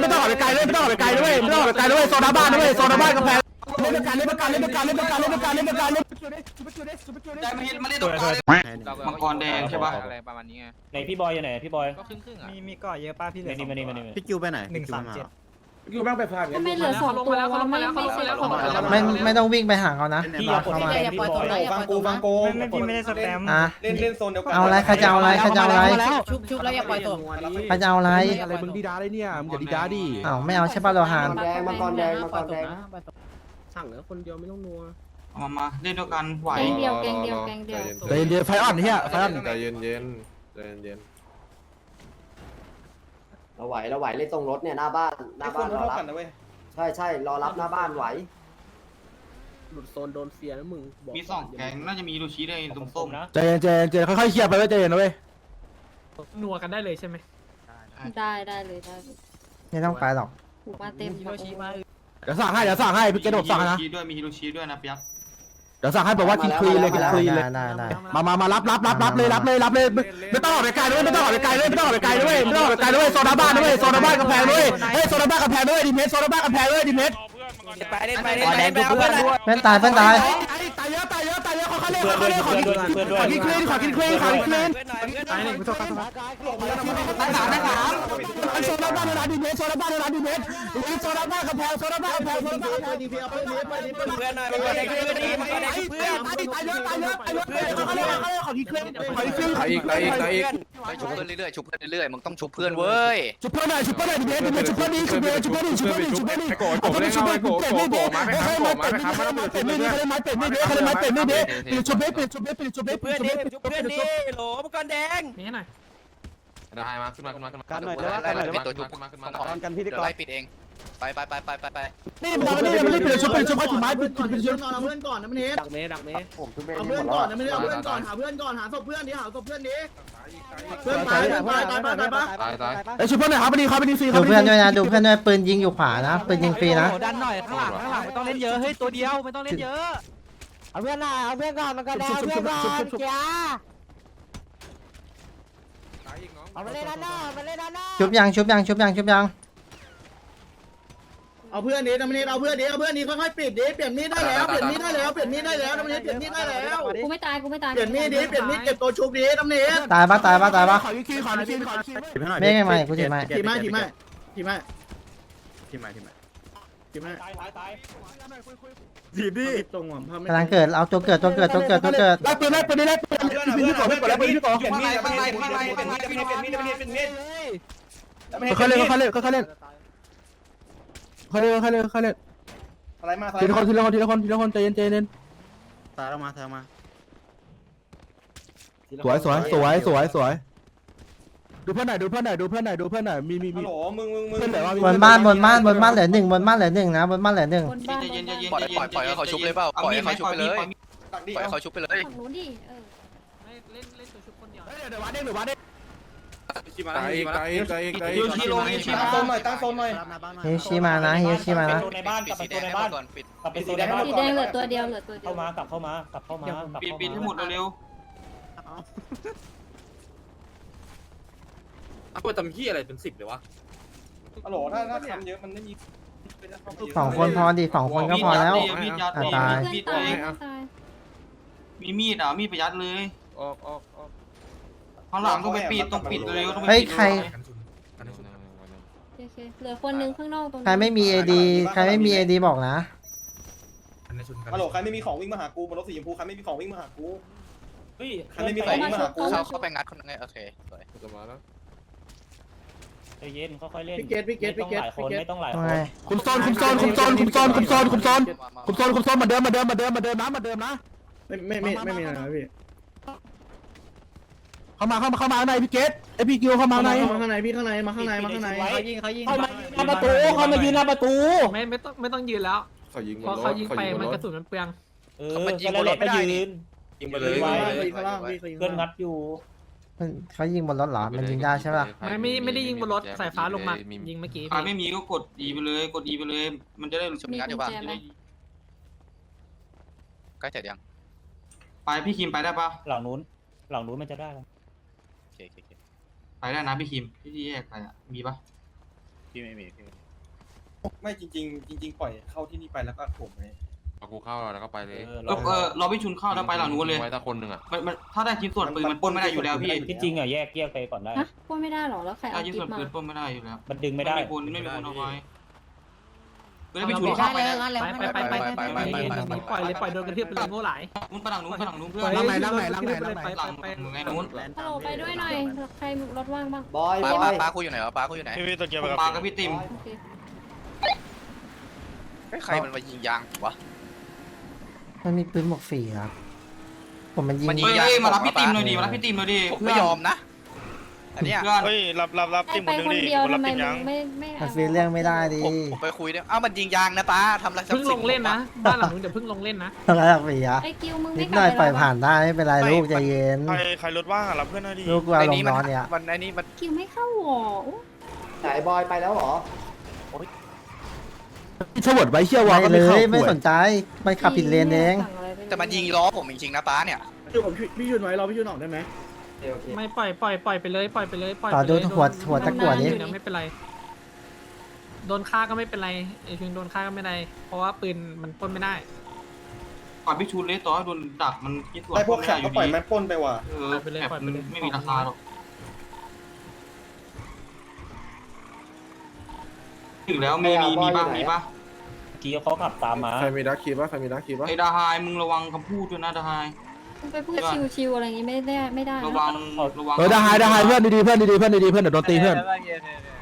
ไม่ต้องออกไปไกลเลยไม่ต้องออกไปไกลด้วยไม่ต้องออกไปไกลด้วยโซนหน้าบ้านด้วยโซนหน้าบ้านกำแพงเล่นด้วยกันเล่นด้วยกันเล่นด้วยกันเล่นด้วยกันเล่นด้วยกันเล่นด้วยกันเล่นด้วยกันได้มาเห็นมาเล่นตรงกลางมังกรแดงใช่ปะอะไรประมาณนี้ไงไหนพี่บอยอยู่ไหนพี่บอยก็ครึ่งครึ่งอะมีมีก่อเยอะป้าพี่เหลืมาอนี่มานี่มานี่พี่กิวไปไหนหนึ่งสามเจ็ด อยู่บ้างไปพาทำไมเหลือสองตัววะไม่ไม่เสร็จคนไม่ไม่ต้องวิ่งไปหาเขานะพี่อย่ากดเข้ามาแทนพี่บอยฟังกูฟังกูไม่ไม่พี่ไม่ได้สแตมป์อะเล่นเล่นโซนเดียวกันเอาอะไรใครจะเอาอะไรใครจะเอาอะไรชุบชุบแล้วอย่าปล่อยตัวใครจะเอาอะไรอะไรมึงดีดาได้เนี่ยมึงอย่าดีดาดิอ้าวไม่เอาใช่ป่ะโลหานแดงมังกรแดงมังกรแดงสั่งแล้วคนเดียวไม่ต้องนัวมามาเล่นด้วยกันไหวแกงเดียวแกงเดียวแกงเดียวใจเย็นๆไฟอ่อนเฮียไฟอ่อนใจเย็นเย็นใจเย็น เราไหวเราไหวเล่นตรงรถเนี่ยหน้าบ้านหน้าบ้านรอรับนะเว้ยใช่ใช่รอรับหน้าบ้านไหวหลุดโซนโดนเฟียแล้วมึงมีสองแกงน่าจะมีลูชิด้วยตรงส้มนะใจเย็นใจเย็นใจเย็นค่อยๆเคลียร์ไปเว้ยใจเย็นนะเว้ยนัวกันได้เลยใช่ไหมได้ได้เลยได้ไม่ต้องไปหรอกถูกมาเต็ม ฮิโรชิมา เดี๋ยวสั่งให้เดี๋ยวสั่งให้พี่เกดบอกสั่งให้นะ มีฮิโรชิด้วยมีฮิโรชิด้วยนะเปียก เดี๋ยวสั่งให้บอกว่ากินคลีนเลยกินได้คลีนเลย ได้ได้มามามารับรับรับรับเลยรับเลยรับเลยไม่ไม่ต้องออกไปไกลด้วยไม่ต้องออกไปไกลด้วยไม่ต้องออกไปไกลด้วยไม่ต้องออกไปไกลด้วยโซนหน้าบ้านด้วยโซนหน้าบ้านกำแพงด้วยเฮ้ยโซนหน้าบ้านกำแพงด้วยดิเมทโซนหน้าบ้านกำแพงด้วยดิเมทไปเล่นไปเล่นไปเล่นไปเอาเพื่อนด้วย เพื่อนตายเพื่อนตายตาย เยอะตายเยอะตายเยอะขอเขาเล่นขอเขาเล่นขอกินขอกินคลีนขอกินคลีนขอกินคลีนตายหนึ่งผู้โทษครับตายสามตายสามไอโซนหน้าบ้านในร้านดิเมทโซนหน้าบ้านในร้านดิเมทโซนหน้าบ้านกำแพงโซนหน้าบ้านกำแพงโซนหน้าบ้านกำแพงเพื่อนหน่อยเพื่อนเพื่อนดีเพื่อนเพื่อนตายตายเยอะตายเยอะตายเยอะขอเขาเล่นขอเขาเล่นขอกินคลีนขอกินคลีนตายอีกตายอีกตายอีก ชุบเพื่อนเรื่อยๆชุบเพื่อนเรื่อยๆมึงต้องชุบเพื่อนเว้ยชุบเพื่อนหน่อยชุบเพื่อนหน่อยดิเมทดิเมทชุบเพื่อนดิชุบเพื่อนชุบเพื่อนดิชุบเพื่อนดิชุบเพื่อนดิชุบเพื่อนดิเอาไปชุบเพื่อนเป็ดไม่เด้เขาเลยมาเป็ดไม่เขาเลยมาเป็ดไม่เด้เขาเลยมาเป็ดไม่เด้เขาเลยมาเป็ดไม่เด้ปิดชุบเบ็ดปิดชุบเบ็ดปิดชุบเบ็ดเพื่อนดีเพื่อนดีโหลมังกรแดงนี่หน่อยได้มาขึ้นมาขึ้นมาขึ้นมากันหน่อยไล่ไล่เป็นตัวชุบตอนกันพิธีกรไล่ปิดเอง ไปไปไปไปไปไปนี่มันนี่มันนี่ปิดชุบปิดชุบให้ถึงไม้ปิดปิดชุบเอาเพื่อนก่อนนะมันเฮ็ดดักเมดักเมผมทุบเบเอาเพื่อนก่อนนะไม่ได้เอาเพื่อนก่อนหาเพื่อนก่อนหาศพเพื่อนดิหาศพเพื่อนดิเพื่อนตายเพื่อนตายตายตายตายตายตายไอชุบเพื่อนหน่อยครับพอดีครับพอดีฟรีครัดูบเพื่อนด้วยนะดูเพื่อนด้วยปืนยิงอยู่ขวานะปืนยิงฟรีนะดันหน่อยข้างหลังข้างหลังไม่ต้องเล่นเยอะเฮ้ยตัวเดียวไม่ต้องเล่นเยอะเอาเพื่อนหน่อยเอาเพื่อนก่อนมันก็ได้เอาเพื่อนก่อนเจ้าตายอีกน้องเอามาเล่นด้านหน้ามาเล่นด้านหน้าชุบยังชุบยังชุบยังชุบยัง เอาเพื่อนดิน้ำมันเอาเพื่อนดิเอาเพื่อนดิค่อยๆปิดดิเปลี่ยนมีดได้แล้วเปลี่ยนมีดได้แล้วเปลี่ยนมีดได้แล้วน้ำมันเปลี่ยนมีดได้แล้ว กูไม่ตายกูไม่ตายเปลี่ยนมีดดิเปลี่ยนมีดเก็บตัวชุบดิน้ำเนสตายปะตายปะตายปะขอกินคลีนขอกินคลีนขอกินคลีนไม่ไงไม่กูถือไม่ถีบมาถีบมาถีบมาที่มาที่มาถีบมาตายตายตายถีบดิตรงหัวพกำลังเกิดเอาตัวเกิดตัวเกิดตัวเกิดตัวเกิดไล่ปืนไล่ปืนไล่ปืนปืนที่ก่อนปืนก่อนไล่ปืนที่ก่อนเปลี่ยนมีดเปลี่ยนมีดเปลี่ยนมีดเปลี่ยนมีดเปลี่ยนมีดเปลี่ยนมีดเปลี่ยนมีดเขาเล่นเขาเล่นเขาเล่น เขาเล่นเขาเล่นเขาเล่นอะไรมาทีละคนทีละคนทีละคนทีละคนใจเย็นใจเย็นตายแล้วมาตายมาสวยสวยสวยสวยสวยดูเพื่อนหน่อยดูเพื่อนหน่อยดูเพื่อนหน่อยดูเพื่อนหน่อยมีมีมีฮัลโหลมึงมึงมึงเพื่อนไหนว่ามีบนบ้านบนบ้านบนบ้านเหลือหนึ่งบนบ้านเหลือหนึ่งนะบนบ้านเหลือหนึ่งบนบ้านใจเย็นใจเย็นปล่อยปล่อยปล่อยให้เขาชุบเลยเปล่าปล่อยให้เขาชุบไปเลยตักดิปล่อยให้เขาชุบไปเลยฝั่งนู้นดิเออเล่นเล่นตัวชุบคนเดียวเดี๋ยววัดเด้งเดี๋ยววัดเด้ง ตายอีกตายอีกตายอีกตายอีกยูชิโร่ยูชิตั้งโร่โซนหน่อยตั้งโซนหน่อยเฮียชิมานะเฮียชิมานะโซนในบ้านกปิลัดบไปสีโซแดนงในให้หมบ้าดนก่อนปิดกลับไปโซนในบ้านสีแดงเหลือตัวเดียวเหลือตัวเดียเข้าวมากลับเข้ามากลับเข้ามากลับปิดเข้าปิดให้หมดมาเร็วกูทำที่อะไรเป็นสิบเลยวะฮัลโหลถ้าถ้าทำเยอะมันไม่มีสองคนพอดีสองคนก็พอแล้วมีดยัดอะมีตายมีดเพื่อนเลตายยเพื่อนตายมีมีดอะมีดไปยัดเลยออกออกออก ข้างหลังต้องไปปิดต้องปิดเร็วต้องไปเฮ้ยปิดใคร โอเคเหลือคนนึงข้างนอกตรงใครไม่มีเอดีใครไม่มีเอดีบอกนะ ฮัลโหลใครไม่มีของวิ่งมาหากูบนรถสีชมพูใครไม่มีของวิ่งมาหากูเฮ้ยใครไม่มีไปของมาชกเขาเข้ามาชเข้ากไปงัดคนนึงไงโอเคสวยจะมาแล้วใจเย็นค่อยๆเล่นพี่เกตพี่เกตพี่เกตไม่ต้องหลายคนพี่เกตไม่ต้องหลายว่าคไงนคุมโซนคุมโซนคุมโซนคุมโซนคุมโซนคุมโซนมามาคุมโซนคุมโซนเหมือนเดิมเหมือนเดิมเหมือนเดิมเหมือนเดิมนะเหมือนเดิมนะไม่ไม่ไม่ไม่มีอะไรนะพี่ เข้ามาเข้ามาเข้ามาในพี่เกตไอพี่กิวเข้ามาในมาข้างในพี่ข้างในมาข้างในมาข้างในเขายิงเขายิงเข้ามาหน้าประตูเข้ามายืนหน้าประตูไม่ไม่ต้องไม่ต้องยืนแล้วเขายิงบเพราะนรเขาถยิงเขาไปยิงบมันนรกถระสุนมันเปลืองเออก็แล้วไปยืนยิงไปเลยข้างยิงไปเลยล่างข้างล่างพี่เขายิงเพื่อนงัดอยู่มันเขายิงบนรถเหรอ มันยิงได้ใช่ป่ะ ไม่ไม่ไม่ได้ยิงบนรถสายฟ้าลงมา ยิงเมื่อกี้ใครไม่มีก็กด E ไปเลย กด E ไปเลย มันจะได้ชุบงัดอยู่ป่ะจะได้ใกล้เสร็จยัง ไปพี่คิมไปได้ปะหลังนู้น หลังนู้นมันจะได้แล้ว โอเคโอเคไปได้นะพี่คิมพี่ที่แยกไปอะมีปะพี่ไม่มีพี่ไม่จริง ๆ จริง ๆ ปล่อยเข้าที่นี่ไปแล้วก็ผมเลยเอากูเข้าแล้วก็ไปเลยเออเออเออเราพี่ชุนเข้าแล้วไปหลังนู้นเลย ไว้ถ้าคนหนึ่งอะมันมันถ้าได้ชิ้นส่วนปืนมันปล้นไม่ได้อยู่แล้วพี่ที่จริงอะแยกแยกไปก่อนได้ ฮะพูดไม่ได้หรอ แล้วใครได้เอาชิ้นกิ๊ส่วบนมาปืนปล้นไม่ได้อยู่แล้ว มันดึงไม่ได้ ไม่มีคนไม่มีคนเอาไว้ เฮ้ยพี่ชุนเข้าไปนะไปไปไปไปไปไปปล่อยเลยปล่อยโดนกระทืบไปเลยโง่หลายนู้นไปหลังนู้นไปหลังนู้นเพื่อปล่นอยหลังเลยหลังไหนหลังไหนหลังไหนหลังไงนู้นฮัลโหลไปด้วยหน่อยใครรถว่างบ้างบอยป้าบอยป้ากูอยู่ไหนวะป้ากูอยู่ไหนพี่พี่ตัวเกียวไปผมกับมากับพี่ติมโอเคใครมันมายิงยางวะมันมีปืนหมวกฝีครับผมมันยิงมันยิเฮ้ยงยางเฮ้ยมารับพี่ติมหน่อยดิมารับพี่ติมหน่อยดิผมไม่ยอมนะ อันเนี้ยเพื่อนเฮ้ยรับรับรับให้จิ้มไปคนหนึงคนดิเดียวคนรัทำบไมจิ้มมึยังงไม่ไม่มันฟีเรื่องไม่ได้ดิผมผมไปคุยเนี่ยเอ้ามันยิงยางนะป้าทำอะไรสักเพิ่งลงเล่นนะบ้านหลังนู้นเดี๋ยวเพิ่งลงเล่นนะอะไรหรอกฝีอะไอ้กิวมึงนิไม่ดกหน่ลัอบยไปปล่อยแล้วผ่านได้ไม่เป็นไรลูกใจเย็น ใครใครรถว่างอะรับเพื่อนหน่อยดิลูกกูอารมนี้ณ์มันร้อนเนี่ยมันไอ้นี่มันกิวไม่เข้าหรอไหนบอยไปแล้วเหรอชวดไว้เชี่ยววอไม่ก็เลไม่เข้ายไม่สนใจมันขับผิดเลนเอง แต่มันยิงล้อผมจริงๆนะป้าเนี่ยอยู่กับพี่ชุนไว้รอพี่ชุนออกได้ไหมโอ เคโอเคไม่ปล่อยปล่อยปล่อยไปเลยปล่อยไปเลยปล่อยต่อไปดูเลยหัวหัวตะกั่วดิอยู่นะไม่เป็นไรโดนฆ่าก็ไม่เป็นไรไอ้ชิงโดนฆ่าก็ไม่ได้เพราะว่าปืนมันปล้นไม่ได้ ก่อนพี่ชุนเลยต่อให้โดนดักมันชิ้นส่วนไอ้พวกแขกก็ปล่อยดีแม่ปล้นไปว่ะเออแบบมันไม่มีราคาหรอกถึงแล้วมีมีมีบ้างมีบ้างเมื่อกี้เขาขับตามมาใครมีดักคีปะใครมีดักคีปะไอ้ดาไฮมึงระวังคำพูดด้วยนะดาไฮมึง ไปพูดชิวๆอะไรอย่างงี้ไม่ได้ไม่ได้ระนะวังระวังเออได้หายได้หายเพื่อนดีๆเพื่อนดีๆเพื่อนดีๆเพื่อนเดี๋ยวโดนตีเพื่อน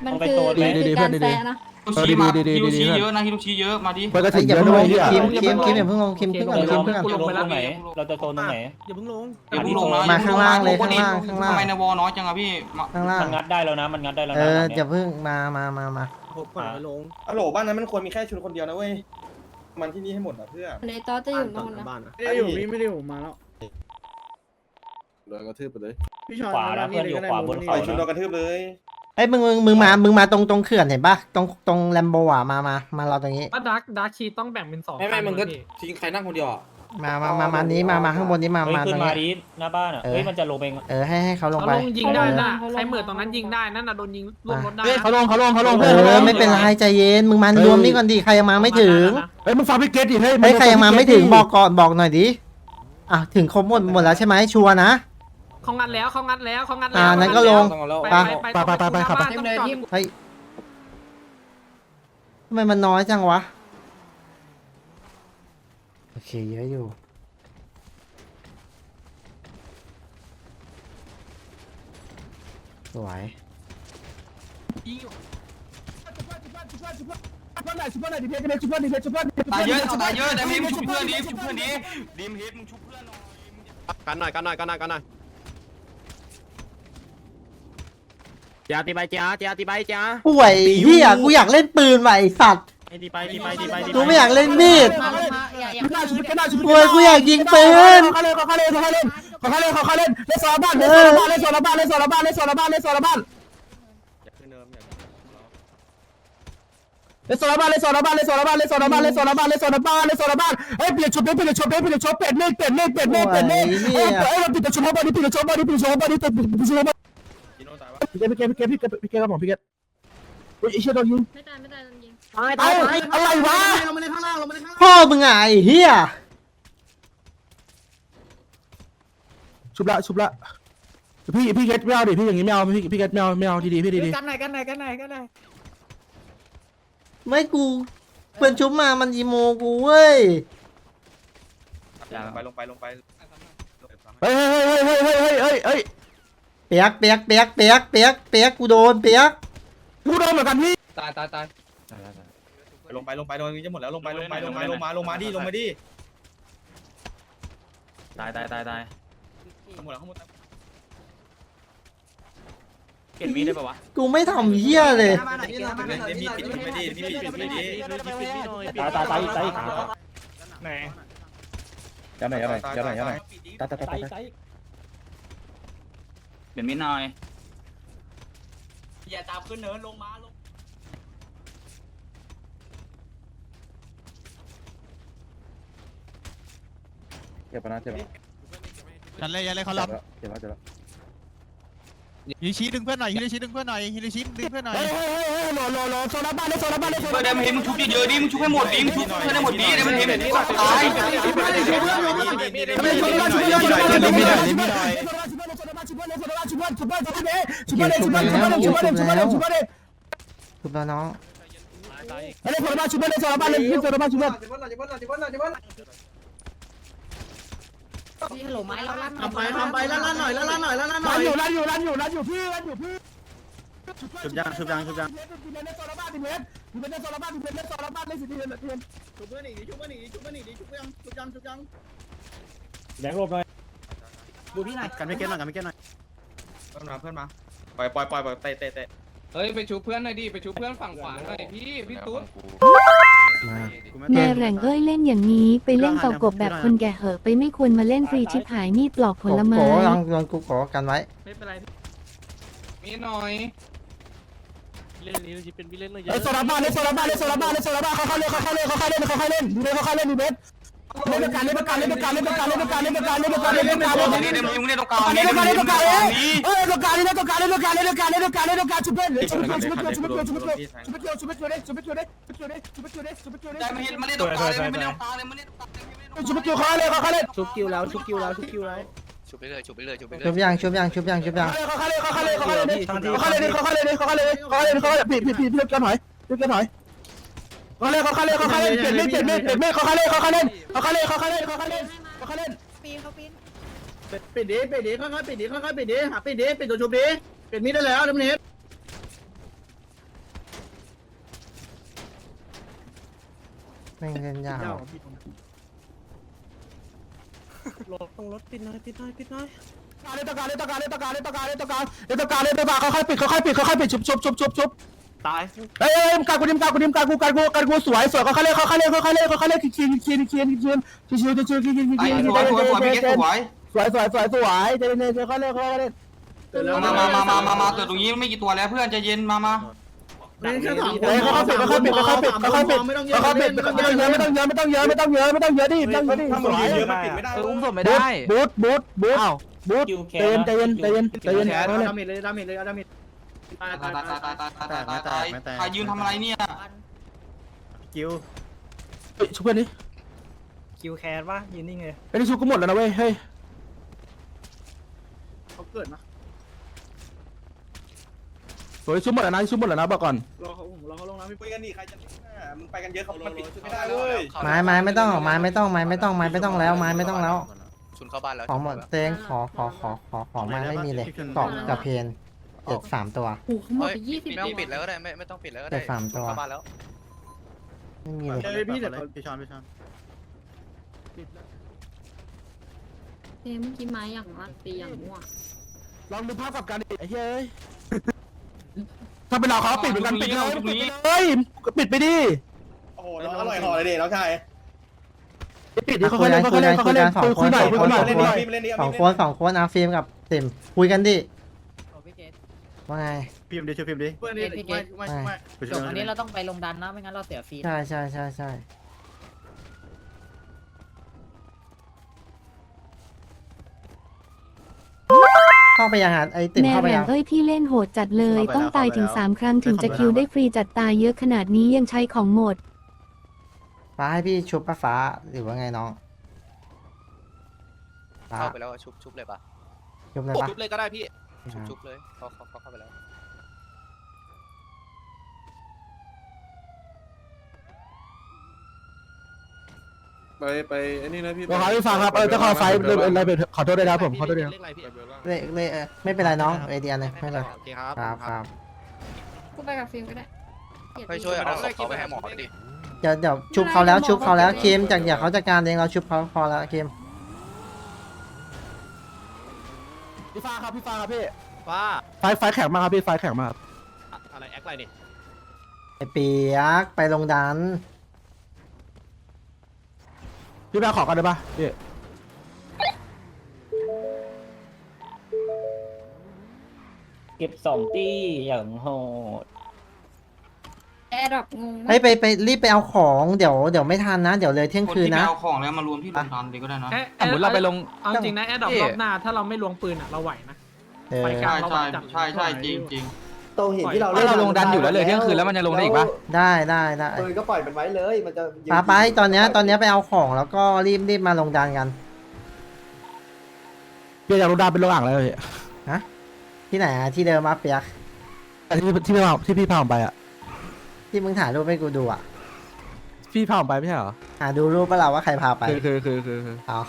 มันคือมันคือการแซะนะฮิโรชิมาดีๆดีๆฮิโรชิดีๆเยอะนะฮิโรชิเยอะมาดิเพื่อนก็เฮ้ถึยงอย่าเยอะเพิ่งด้ลวยงเฮียคิมคิมคิมอย่าเพิ่งลงคิมคิมก่อนเราคิมก่อนลงตรงไหนเราจะโซนตรงไหนอย่าเพิ่งลงอย่าเพิ่งลงนะมาข้างล่างเลยข้างล่างข้างล่างทำไมในวอน้อยจังอะพี่มาข้างล่างมันงัดได้แล้วนะมันงัดได้แล้วเอนะอตอนอเนี้ย่ายเพิ่งมามามามาผมก่อนไปลงอะโหลบ้านนั้นมันควรมีแค่ชุนคนเดียวนะเว้ยมันที่นี่ให้หมดอะเพื่อนในตอจะอยู่ตรงนั้นนะไม่ได้อยู่พี่ไม่ได้อยู่มาแล้ว โดนกระทืบไปเลย พี่ชอนขวานะเพื่อนอยู่ขวาบนปล่เขาอยชุนโดนะนกระทืบเลย เอ้ยมึงมึงมึงมา มึงมาตรงตรงเขื่อนเห็นปะตรงตรงแลมโบอะมามามาเราตรงนี้ ว่าดาร์กดาร์กชีต้องแบ่งเป็นสองไม่ไม่มึงก็พี่ทิ้งใครนั่งคนเดียวอะมามามามานี้มามาข้างบนนี้มาเฮ้ยมาขึ้ตรนงมานี้ ดิหน้าบ้านอะเออ เฮ้ยมันจะลงไปเออให้ให้เขาลงเขาไปลงยิงได้นะใครเหมือตรงนั้นยิงได้นั่นน่ะโดนยิงลงรถได้เฮ้ยนะเขาลงเขาลงเขาลงเอเพื่อนอไม่เป็นไรใจเย็นมึงมารวมนี่ก่อนดิใครยังมาไม่ถึงเฮ้ยมึงฟังพี่เกตดิเฮ้ยเฮ้ยใครยังมาไม่ถึงบอกก่อนบอกหน่อยดิอะถึงครบหมดหมดแล้วใช่ไหมชัวร์นะ เขางัดแล้วเขางัดแล้วเขางัดแล้วอ่านั้นก็ลง ไปไปไปไปไปไปขับไปเฮ้ยทำไมมันน้อยจังวะ โอเคเยอะอยู่ สวยตายเยอะตายเยอะแต่ไม่มึงชุบเพื่อนดิชุบเพื่อนดิดิมเฮดมึงชุบเพื่อนหน่อยกันหน่อยกันหน่อยกันหน่อยกันหน่อย เจ้าตีไปเจ้าเจ้าตีไปเจ้าป่วยเฮียกูอยากเล่นปืนไหะสัตว์ไอ้ตีไปตีไปตีไปตีกูไม่อยากเล่นมีดป่วยกูอยากยิงปืนเขาเล่นเขาเล่นเขาเล่นเขาเล่นเขาเล่นเล่นโซลบ้านเล่นโาลบ้านเล่นโซลบ้านเล่นโซลบ้านเล่นโซลบ้านเล่นโซลบ้านเลโซลบ้านเลโซลบ้านเลโซลบ้านเลโซลบ้านเลโซลบ้านเลโซลบ้านเลโซลบ้านเฮ้ยเปลี่ยนชุดเปลี่ยนชุดเปลี่ยนชุดเป็ดเมฆเป็นเมฆเป็นเมฆเป็นเมฆเฮ้ยเราปิดชุดบ้านนี้ปิดชุดบ้านนี้ปิดชุดบ้านนี้ติดชุดบ้าน พี่เกพี่เกพี่เกพี่เกพี่เกครับผมพี่เกเฮ้ยไอ้เชี่ยโดนยิงไม่ได้ไม่ได้โดนยิงเอ้าอะไรวะลงมาในข้างล่างลงมาในข้างล่างพ่อมึงไงไอ้เฮียชุบละชุบละพี่พี่เกตไม่เอาดิพี่อย่างงี้ไม่เอาพี่พี่เกตไม่เอาไม่เอาดีๆพี่ดีกันไหนกันไหนกันไหนกันไหนไม่กูเพื่อนชุบมามันอีโมกูเว้ยลงไปลงไปลงไปๆเฮ้ยเฮ้ยเฮ้ยเฮ้ยเฮ้ยเฮ้ย เฮ้ยเฮ้ยเปียกเปียกเปียกเปียกเปียกเปียกกูโดนเปียกกูโดนเหมือนกันพี่ตายตายตายลงไปลงไปโดนจะหมดแล้วลงไปลงไปลงมาลงมาลงมาดิลงมาดิตายตายตายตายหมดแล้วหมดแล้วเปลี่ยนมีดได้ปะวะกูไม่ทำเฮียเลยมีปิดไม่ดีมีปิดไม่ดีตายตายตายตายอีกไหนยัดหน่อยยัดหน่อยยัดหน่อยยัดหน่อยตายตายตายตายเป ลี่ยนมิหน่อย อย่าตามขึ้นเนินลงมาลงเจ็บปะนะเจ็บปะนะจัดเลยยัดเลยเขาหลับเจ็บแล้วเจ็บแล้วฮิชิดึงเพื่อนหน่อยฮิชีดึงเพื่อนหน่อยฮิชีดึงเพื่อนหน่อยเฮ้ยเฮ้ยเฮ้ยเฮ้หลอโหลดโซลดโบ้านเลยโซนบ้านเลยโซนบ้านเดี๋ยวมึงชุบเยอะดิมึงชุบให้หมดดิมึงชุบให้หมดดิเดี๋ยวมันเห็นตายชุบเพื่อนชุบเพื่อนชุบเพื่ชุบเพื่อนชุบเพื่ชุบเพื่อนชุบเพื่ชุบเพื่อนชุบเพื่ชุบเพื่อนชุบเพื่ชุบเพื่อนชุบเพื่ชุบเพื่อนชุบเพื่ชุบเพื่อนชุบเพื่ชุบเพื่อนชุบเพื่ชุบเพื่อยู่อนชุชุบเอนอยู่อนชุชุบเอนอยู่อนชุชุบเอนอยู่อนชุชุบเอนอยู่อนชุชุบเอนอยู่อนชุชุบเอนอยู่อนชุชุบเอนอยู่อนชุชุบเอนอยู่อนชุชุบเอนอยู่อนชุชุบเอนอยู่อนชุชุบเอนอยู่อนชุชุบเอนอยู่อนชุชุบเอนอยู่อนชุชุบเอนอนชุ ร์ซุปเปอร์เดย์ซุปเปอร์เดย์ซุปเปอร์เดย์ซุปเปอร์เดย์ซุปเปอร์เดย์ซุปเปอร์เดย์ถูกแล้วน้องอะไรคนละบยานซุปเปอร์เดย์สองบ้านเลยยี่สิบสองบ้านซุปเปอร์ฮัลโหลไม้เยาลั่นทำยปทำไปลั่นลั่นหน่อยลั่นลั่นหน่อยลั่นลั่นหน่อยลั่นอยู่ลั่นอยู่ลั่นอยู่ลั่นอยู่พี่ลั่นอยู่พี่ชุบยังชุบยังชุบยังดิเมนเล่นโซลาบยานดิเมนดิเมนเล่นโซลาบยานดิเมนเล่นโซลาบ้านเล่นสิดิเมนดิเมนชุบเพื่อนหนีชุบยพื่อนหนีชุบเพื่อนหนีชุบยังชุบยังชุบยังแดงรบหน่อยดูพี่หน่อยกันไม่เก็ตหน่อยกันไม่เก็ตหน่อย พื่อนมาเพื่อนมาปล่อยปล่อยปล่อยปล่อยเตะเตะเตะเฮ้ยไปชูเพื่อนหน่อยดิไปชูเพื่อนฝั่งขวาหน่อยพี่พี่ตุ๊ดมาแม่แหล่งเอ้ยเล่นอย่างนี้ไปเล่นเต่ากบแบบคนแก่เหอะไปไม่ควรมาเล่นฟรีชิบหายมีดปลอกผลไม้โกลองลองกูโกกันไว้ ไม่เป็นไรมีหน่อยเล่นนี้จะเป็นวิเล่นเลยเล่นโซนบ้านเล่นโซนบ้านเล่นโซนบ้านเล่นโซนบ้านเขาเล่นเขาเล่นเขาเล่นเขาเล่นดิเล่นเขาเล่นดิเล่นเล่นการเล่นการเล่นการเล่นการเล่นการเล่นการเล่นการเล่นการเล่นการเล่นการเล่นนี่นี่มึงนี่ตรงกลางเล่นี่นการนี่เล่นตรงกกาลางรเอ้ยตรงกลางเล่นตรงกลางเล่นตรงกลางเล่นตรงกลางเล่นตรงกลางเล่นตรงกลางชุบเพื่อนชุบเพื่อนชุบเพื่อนชุบเพื่อนชุบเพื่อนชุบเพื่อนชุบเพื่อนชุบเพื่อนชุบเพื่อนชุบเพื่อนชุบเพื่อนชุบเพื่อนชุบเพื่อนชุบเพื่อนชุบเพื่อนชุบเพื่อนใจไม่เห็นมาเล่นตรงกลางเลยไม่เล่นตรงกลางเลยไม่เล่นตรงกลางเลยชุบเพื่อนเขาเลยเขาเลยชุบคิวแล้วชุบคิวแล้วชุบคิวแล้วชุบไปเลยชุบไปเลยชุบไปเลยชุบยังชุบยังชุบยังชุบยังเขาเลยเขาเลยเขาเลยเขาเลยเขาเลยเขาเลยเขาเลยเขาเลยเขาเลยผิดผิดผิดผิดกันหน่อยผิดกันหน่อยเขาเลยเขาเลยเขาเลยเปลี่ยนไม่เปลี่ยนไม่เปลี่ยนไม่เขาเลยเขาเลยเขาเลยเขาเลยเขาเลยเขาเลยปีนเขาปีนปิดดิปิดดิค่อยๆปิดดิค่อยๆปิดดิหาปิดดิปิดตัวชุบดิปิดมีดได้แล้วเดี๋ยวมันเห็นแม่งเล่นยากรถต้องรถปิดหน่อยปิดหน่อยปิดหน่อยเล่นตะการเล่นตะการเล่นตะการเล่นตะการเล่นตะการเล่นตะการเล่นตะการค่อยๆปิดค่อยๆปิดค่อยๆปิดชุบชุบชุบชุบชุบ ตายเอ้ยการกูดิมการกูดิมการกูการกูการกูสวยสวยค่อยๆเล่นค่อยๆเล่นค่อยๆเล่นค่อยๆเล่นคินคินคินคินคินชิวชิวชิวชิวชิวชิวไอ้ชิวสวยสวยสวยพี่เกสสวยสวยสวยสวยสวยเจเนค่อยๆเล่นค่อยๆเล่นมามามามามามาตัวตรงนี้ไม่กี่ตัวแล้วเพื่อนใจเย็นมามานี่แค่สามคเฮ้นยค่อยๆปิดค่อยๆปิดค่อยๆปิดค่อยๆปิดไม่ต้องเยอะค่อยๆปิดไม่ต้องเยอะไม่ต้องเยอะไม่ต้องเยอะไม่ต้องเยอะไม่ต้องเยอะไม่ต้องเยอะดิไม่ต้องเยอะดิถ้ามันสวยเยอะมันปิดไม่ได้อุ้มศพไม่บูได้ทบูทบูทบูทบูทใจเย็นใจเย็นใจเย็นใจเย็นเอาค่อยๆเล่นดาเมจเลยดาเมจเลยเอาดาเมจตาย ตาตายตาตายตายตายตายตายตายใครยืนทำอะไรเนี่ยคิวชุบเพื่อนดิคิวแคร์ป่ะยืนนิ่งเลยไอ้นี่ชุบกูหมดแล้วนะเว้ยเฮ้ยเขาเกิดนะสวยชุบหมดแล้วนะชุบหมดแล้วนะบอกก่อนรอเขาผมรอเขาลงน้ำพี่คุยกันดิใครจะมึงไปกันเยอะเขามันปิดไม่ได้เว้ยไม้ไม้ไม่ต้องไม้ไม่ต้องไม้ไม่ต้องไม้ไม่ต้องแล้วไม้ไม่ต้องแล้วชุนเข้าบ้านแล้วของหมดเตงขอขอขอขอขอไม้ไม่มีเลยเกาะกับเพน เจ็ดสามตัวหูเขาหมดไปยี่สิบไม่ต้องปิดแล้วก็ได้ไม่ไม่ต้องปิดแล้วก็ได้เด็กสามตัว เข้าบ้านแล้วไม่มีเลยเฮ้ยพี่เดี๋ยวพี่ชอนพี่ชอนเเมื่อกี้ไม้อย่างมากตีอย่างมั่วลองดูภาพกับการดิไอ้เฮ้ย ถ้าเป็นเราเขาปิดเหมือนกันปิดเลยเฮ้ยปิดไปดิโอ้โหอร่อยห่อเลยเด็กน้องชายปิดดิเขาเล่นเขาเล่นเขาเล่นคุยหน่อยคุยหน่อยเล่คุนยหน่อยดิเล่นดิสองคนสองคนอาฟิล์มกับติมคุยกันดิ ว่าไง พิมพ์ดิช่วยพิมพ์ดิเพื่อนนี่ไม่ไม่ไม่ไปช่วยอันนี้เราต้องไปลงดันนะไม่งั้นเราเสียฟรีใช่ใช่ใช่ใช่เข้าไปยังอะไอติมแม่เข้าไปแหล่ยังงเอ้ยพี่เล่นโหดจัดเลยต้องตายถึงสามครั้งถึงจะคิวได้ฟรีจัดตายเยอะขนาดนี้ยังใช้ของหมด ฟ้าให้พี่ชุบป้าฟ้าหรือว่าไงน้องฟ้าเข้าไปแล้วชุบชุบเลยปะชุบเลยปะชุบเลยก็ได้พี่ ชุบชุบเลยเขาเขาเขาเข้าไปแล้วไปไปอันนี้นะพี่ขอให้ฟังครับเออจะขอไฟอะไรไปขอโทษด้วยนะผมขอโทษด้วยเลขอะไรพี่เลยเลยเออไม่เป็นไรน้องไอเดียเลยไม่เป็นไรโอเคครับครับครับกูไปกับฟิล์มก็ได้ไปช่วยเอาศพเขาไปให้หมอดิ เดี๋ยวเดี๋ยวชุบเขาแล้วชุบเขาแล้วเคมจากอย่าเขาจัดการเองเราชุบเขาพอแล้วเคม พี่ฟ้าครับพี่ฟ้าครับพี่ว่าไฟไฟแข็งมากครับพี่ไฟแข็งมากอะไรแอคอะไรนี่ไอเปียกไปลงดัน พี่แม่ขอกันได้ปะพี่เก็บสองตี้อย่างโหด แอร์ดรอปงงไปไปไปรีบไปเอาของเดี๋ยวเดี๋ยวไม่ทันนะ เดี๋ยวเลยเที่ยงคนคืนที่ไปนะ เอาของแล้วมารวมที่โรงทานเลยก็ได้นะ สมมติเราไปลง เอาจริงนะแอดดอปรอบหน้าถ้าเราไม่ลวงปืนอะเราไหวนะ เออ ไปกลางเราจับใช่ใช่จริงจริงตรงหินที่เราเฮ้ยเราลงดันอยู่แล้วเลยเที่ยงคืนแล้วมันจะลงได้อีกปะ ได้ได้ได้ปืนก็ปล่อยมันไว้เลย มันจะยืนปาไปตอนเนี้ยตอนเนี้ยไปเอาของแล้วก็รีบรีบมาลงดันกัน เปียกจากโรงดาเป็นโรงอ่างแล้วพี่ที่ไหนอะที่เดิมมาเปียกที่ที่พี่พาที่พี่พาผมไปอะ ที่มึงถ่ายรูปให้กูดูอะพี่พาผมไปไม่ใช่เหรอ อ่าดูรูปเปล่าว่าใครพาไปคือคือคือคือคือ เอา